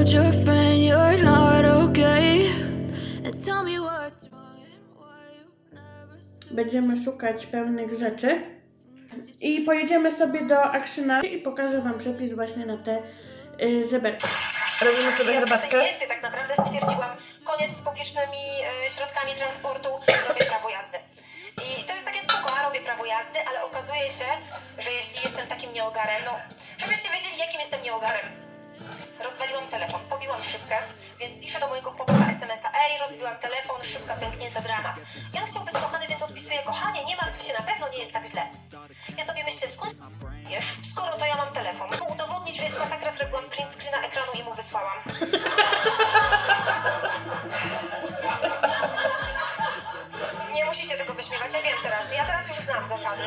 told your friend you're not okay. And tell me what's wrong and why you never said Będziemy szukać pewnych rzeczy. I pojedziemy sobie do Akrzyna i pokażę Wam przepis właśnie na te y, żeberki. Robimy sobie Ja w herbatkę. tej mieście tak naprawdę stwierdziłam koniec z publicznymi e, środkami transportu, robię prawo jazdy. I to jest takie spoko, a robię prawo jazdy, ale okazuje się, że jeśli jestem takim nieogarem, no, żebyście wiedzieli, jakim jestem nieogarem. Rozwaliłam telefon, pobiłam szybkę, więc piszę do mojego chłopaka SMS-a Ej, rozbiłam telefon, szybka pęknięta, dramat. I on chciał być kochany, więc odpisuje Kochanie, nie martw się, na pewno nie jest tak źle. Ja sobie myślę, skąd wiesz, skoro to ja mam telefon? By udowodnić, że jest masakra, zrobiłam print screena ekranu i mu wysłałam. Musicie tego wyśmiewać, ja wiem teraz. Ja teraz już znam zasady.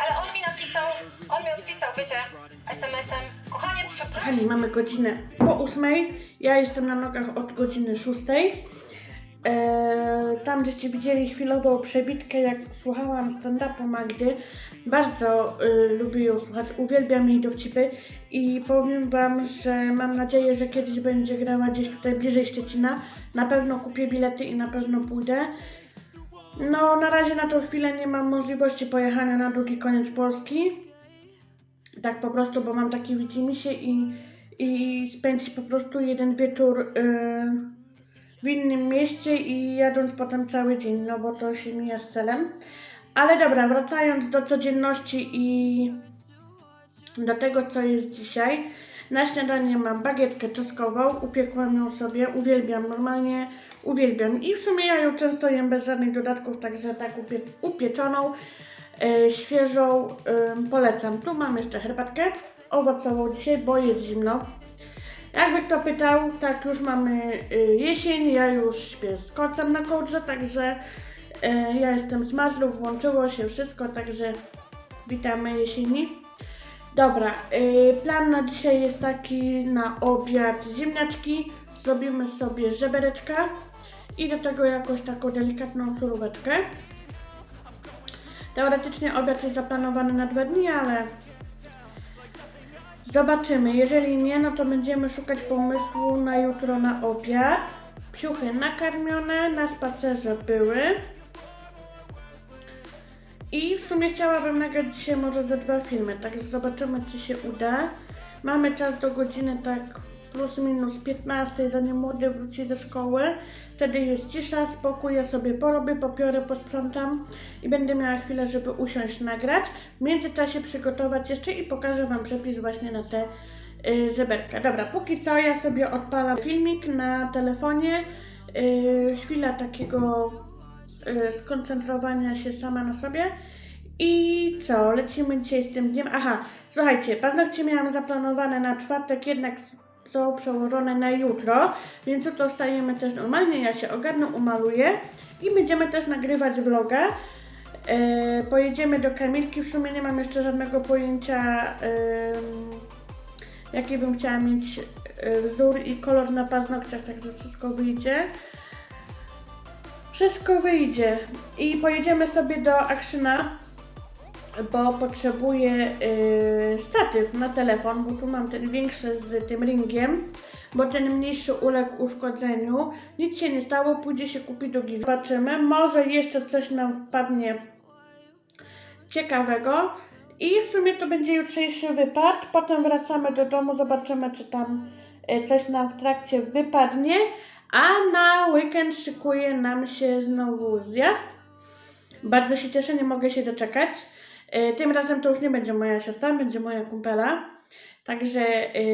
Ale on mi napisał, on mi odpisał, wiecie, SMS-em. Kochanie, przepraszam. Kochani, mamy godzinę po ósmej. Ja jestem na nogach od godziny szóstej. Eee, tam, żeście widzieli chwilową przebitkę, jak słuchałam stand-upu Magdy. Bardzo y, lubię ją słuchać, uwielbiam jej dowcipy i powiem Wam, że mam nadzieję, że kiedyś będzie grała gdzieś tutaj bliżej Szczecina. Na pewno kupię bilety i na pewno pójdę. No, na razie na tą chwilę nie mam możliwości pojechania na drugi koniec Polski. Tak po prostu, bo mam taki widzimisię i, i spędzić po prostu jeden wieczór yy, w innym mieście i jadąc potem cały dzień, no bo to się mija z celem. Ale dobra, wracając do codzienności i do tego, co jest dzisiaj. Na śniadanie mam bagietkę czosnkową, upiekłam ją sobie, uwielbiam, normalnie uwielbiam. I w sumie ja ją często jem bez żadnych dodatków, także tak upie upieczoną, e, świeżą polecam. Tu mam jeszcze herbatkę owocową dzisiaj, bo jest zimno. Jakby kto pytał, tak już mamy y, jesień, ja już śpię z kocem na kołdrze, także y, ja jestem z Mazlów, włączyło się wszystko, także witamy jesieni. Dobra, y, plan na dzisiaj jest taki na obiad ziemniaczki, zrobimy sobie żebereczka i do tego jakąś taką delikatną suróweczkę. Teoretycznie obiad jest zaplanowany na dwa dni, ale Zobaczymy. Jeżeli nie, no to będziemy szukać pomysłu na jutro na obiad. Psiuchy nakarmione, na spacerze były. I w sumie chciałabym nagrać dzisiaj może ze dwa filmy, także zobaczymy, czy się uda. Mamy czas do godziny tak plus minus 15, zanim młody wróci ze szkoły. Wtedy jest cisza, spokój, ja sobie porobię, popiorę, posprzątam i będę miała chwilę, żeby usiąść, nagrać. W międzyczasie przygotować jeszcze i pokażę Wam przepis właśnie na te y, żeberka. Dobra, póki co ja sobie odpalam filmik na telefonie. Y, chwila takiego skoncentrowania się sama na sobie. I co, lecimy dzisiaj z tym dniem. Aha, słuchajcie, paznokcie miałam zaplanowane na czwartek, jednak są przełożone na jutro, więc jutro wstajemy też normalnie, ja się ogarnę, umaluję i będziemy też nagrywać vloga. E, pojedziemy do Kamilki, w sumie nie mam jeszcze żadnego pojęcia, jaki bym chciała mieć e, wzór i kolor na paznokciach, także wszystko wyjdzie. Wszystko wyjdzie i pojedziemy sobie do Akrzyna, bo potrzebuję yy, statyw na telefon, bo tu mam ten większy z tym ringiem, bo ten mniejszy uległ uszkodzeniu. Nic się nie stało, pójdzie się kupi drugi. Zobaczymy, może jeszcze coś nam wpadnie ciekawego. I w sumie to będzie jutrzejszy wypad. Potem wracamy do domu, zobaczymy, czy tam coś nam w trakcie wypadnie. A na weekend szykuje nam się znowu zjazd. Bardzo się cieszę, nie mogę się doczekać. E, Tym razem to już nie będzie moja siostra, będzie moja kumpela. Także e,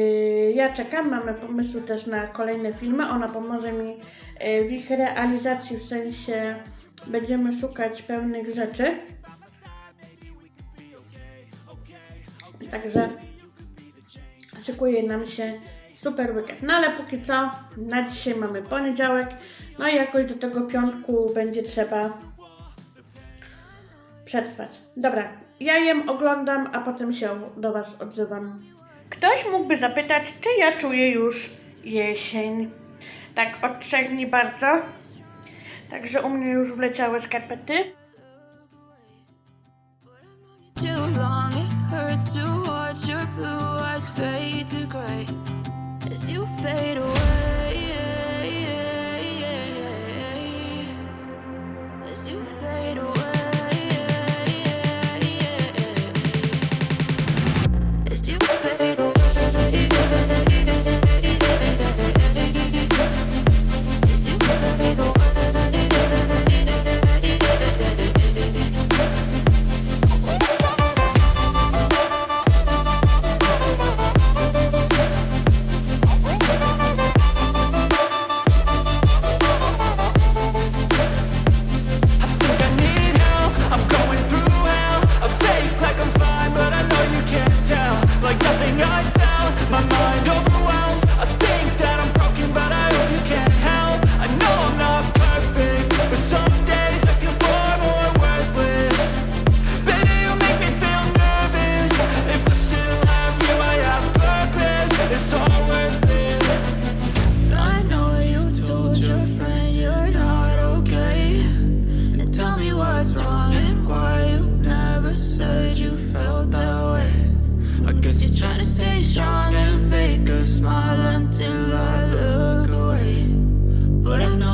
ja czekam, mamy pomysły też na kolejne filmy. Ona pomoże mi e, w ich realizacji, w sensie będziemy szukać pewnych rzeczy. Także szykuje nam się super weekend. No ale póki co, na dzisiaj mamy poniedziałek. No i jakoś do tego piątku będzie trzeba przetrwać. Dobra, ja jem, oglądam, a potem się do Was odzywam. Ktoś mógłby zapytać, czy ja czuję już jesień. Tak, od trzech dni bardzo. Także u mnie już wleciały skarpety.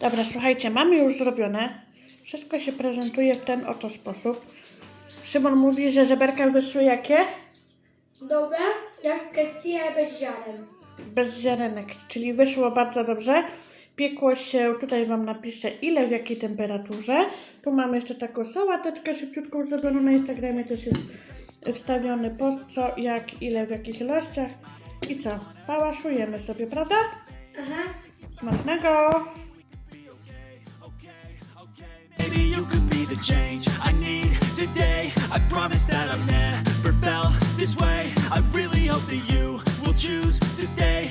Dobra, słuchajcie, mamy już zrobione. Wszystko się prezentuje w ten oto sposób. Szymon mówi, że żeberka wyszły jakie? Dobra, jak KFC, ale bez ziaren. Bez ziarenek, czyli wyszło bardzo dobrze. Piekło się, tutaj Wam napiszę ile, w jakiej temperaturze. Tu mamy jeszcze taką sałateczkę szybciutką zrobioną na Instagramie, też jest wstawiony post, co, jak, ile, w jakich ilościach. I co? Pałaszujemy sobie, prawda? Aha. Smacznego! Maybe you could be the change I need today. I promise that I've never felt this way. I really hope that you will choose to stay.